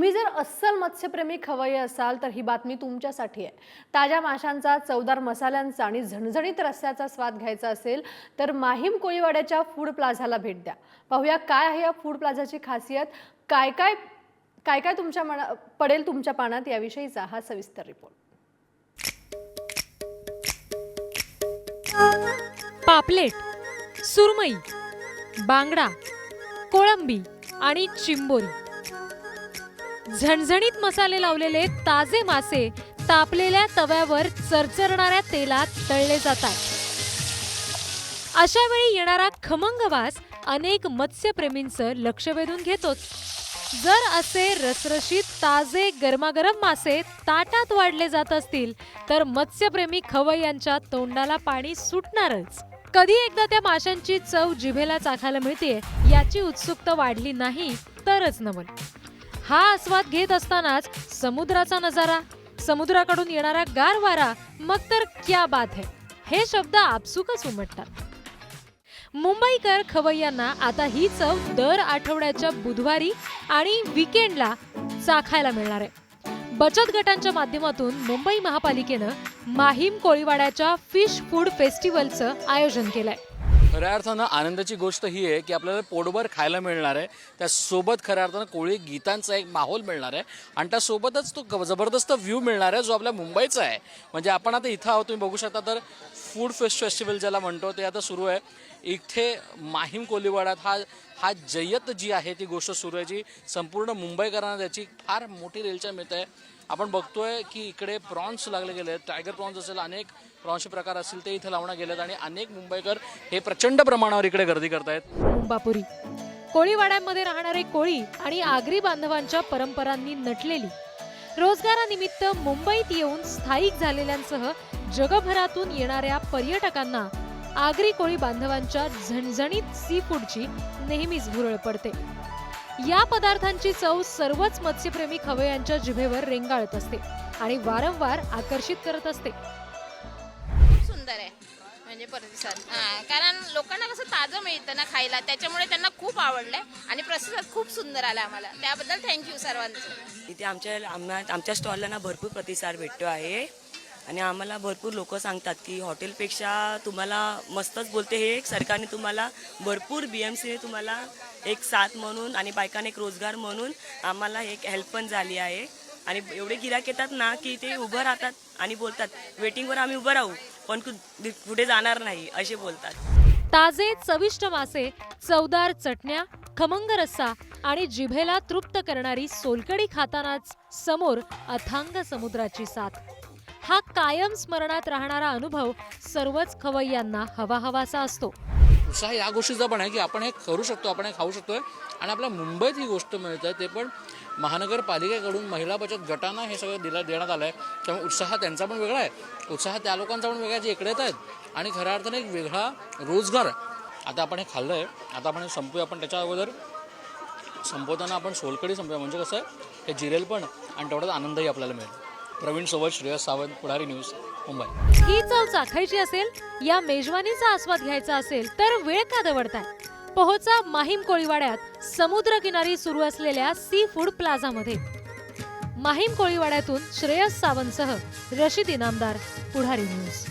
तुम्ही जर अस्सल मत्स्यप्रेमी खवय्ये असाल तर ही बातमी तुमच्यासाठी आहे. ताज्या माशांचा चवदार मसाल्यांचा आणि झणझणीत रस्स्याचा स्वाद घ्यायचा असेल तर माहीम कोळीवाड्याच्या फूड प्लाझाला भेट द्या. पाहूया काय आहे या फूड प्लाझाची खासियत. काय काय काय काय तुमच्या मना पडेल तुमच्या पानात याविषयीचा हा सविस्तर रिपोर्ट पापलेट सुरमई बांगडा कोळंबी आणि चिंबोरी. झणझणीत मसाले लावलेले ताजे मासे तापलेल्या तव्यावर चरचरणाऱ्या तेलात तळले जातात. अशा वेळी येणारा खमंग वास अनेक मत्स्यप्रेमींचं लक्ष वेधून घेतोच जर असे रसरशीत ताजे गरमागरम मासे ताटात वाढले जात असतील तर मत्स्यप्रेमी खवय्यांच्या तोंडाला पाणी सुटणारच. कधी एकदा त्या माशांची चव जिभेला चाखायला मिळते याची उत्सुकता वाढली नाही तरच नवल हा आस्वाद घेत असतानाच समुद्राचा नजारा समुद्राकडून येणारा गार वारा मग तर क्या बात है. हे शब्द आपसुकच उमटतात. मुंबईकर खवय्यांना आता ही चव दर आठवड्याच्या बुधवारी आणि विकेंडला चाखायला मिळणार आहे. बचत गटांच्या माध्यमातून मुंबई महापालिकेनं माहीम कोळीवाड्याच्या फिश फूड फेस्टिवलचं आयोजन केलंय. खऱ्या अर्थानं आनंदाची गोष्ट ही आहे की आपल्याला पोटभर खायला मिळणार आहे. त्यासोबत खऱ्या अर्थानं कोळी गीतांचा एक माहोल मिळणार आहे. आणि त्यासोबतच तो जबरदस्त व्ह्यू मिळणार आहे जो आपल्या मुंबईचा आहे. म्हणजे आपण आता इथं आहोत तुम्ही बघू शकता तर फूड फेस्ट फेस्टिवल ज्याला म्हणतो ते आता सुरू आहे. इथे माहीम कोलीवाड्यात हा हा जय्यत जी आहे ती गोष्ट सुरू आहे जी संपूर्ण मुंबईकरांना त्याची फार मोठी रेलच्या मिळत. आहे आपण बघतोय की इकडे प्रॉन्स लागले गेले आहेत टायगर प्रॉन्स असेल अनेक प्रॉन्सचे प्रकार असतील ते इथे लावण्यात गेलेत आणि अनेक मुंबईकर हे प्रचंड प्रमाणावर इकडे गर्दी करतायत. मुंबापुरी कोळीवाड्यांमध्ये राहणारे कोळी आणि आगरी बांधवांच्या परंपरांनी नटलेली. रोजगारानिमित्त मुंबईत येऊन स्थायिक झालेल्यांसह जगभरातून येणाऱ्या पर्यटकांना आगरी कोळी बांधवांच्या झणझणीत सी फूडची नेहमीच भुरळ पडते. या पदार्थांची चव सर्वच मत्स्यप्रेमी खवयांच्या जिभेवर रेंगाळत असते आणि वारंवार आकर्षित करत असते. तर आहे. म्हणजे प्रतिसाद कारण लोकांना कसं ताजं मिळतं ना खायला त्याच्यामुळे त्यांना खूप आवडलंय आणि प्रतिसाद खूप सुंदर आला आम्हाला. त्याबद्दल थँक्यू सर्वांचं. इथे आमच्या आम्हा आमच्या स्टॉलला ना भरपूर प्रतिसाद भेटतो आहे. आणि आम्हाला भरपूर लोक सांगतात की हॉटेलपेक्षा तुम्हाला मस्तच बोलते हे एक सरकारने तुम्हाला भरपूर बी एम सीने तुम्हाला एक साथ म्हणून आणि बायकांना एक रोजगार म्हणून आम्हाला एक हेल्प पण झाली आहे. आणि एवढे गिराक येतात ना की ते उभं राहतात आणि बोलतात वेटिंगवर आम्ही उभं राहू. पण कु- कुठे जाणार नाही असे बोलतात. ताजे चविष्ट मासे चवदार चटण्या खमंग रस्सा आणि जिभेला तृप्त करणारी सोलकडी खातानाच समोर अथांग समुद्राची साथ. हा कायम स्मरणात राहणारा अनुभव सर्वच खवय्यांना हवा हवासा असतो. उत्साह या गोष्टीचा पण आहे की आपण हे करू शकतो आपण हे खाऊ शकतोय आणि आपल्या मुंबईत ही गोष्ट मिळत आहे ते पण महानगरपालिकेकडून महिला बचत गटांना हे सगळं दिलं देण्यात आलं आहे त्यामुळे उत्साह त्यांचा पण वेगळा आहे. उत्साह त्या लोकांचा पण वेगळा आहे जे इकडे येत आहेत. आणि खऱ्या अर्थाने एक वेगळा रोजगार आता आपण हे खाल्लं आहे आता आपण हे संपूया आपण त्याच्या अगोदर. संपवताना आपण सोलकडी संपूया. म्हणजे कसं आहे हे जिरेल पण आणि तेवढाच आनंदही आपल्याला मिळेल. प्रवीण सोबत श्रेयस सावंत पुढारी न्यूज मुंबई. ही चव चाखायची असेल या मेजवानीचा आस्वाद घ्यायचा असेल तर वेळ का दवडताय? पोहोचा माहीम कोळीवाड्यात समुद्रकिनारी सुरू असलेल्या सी फूड प्लाझामध्ये माहीम कोळीवाड्यातून श्रेयस सावंतसह रशीद इनामदार पुढारी न्यूज.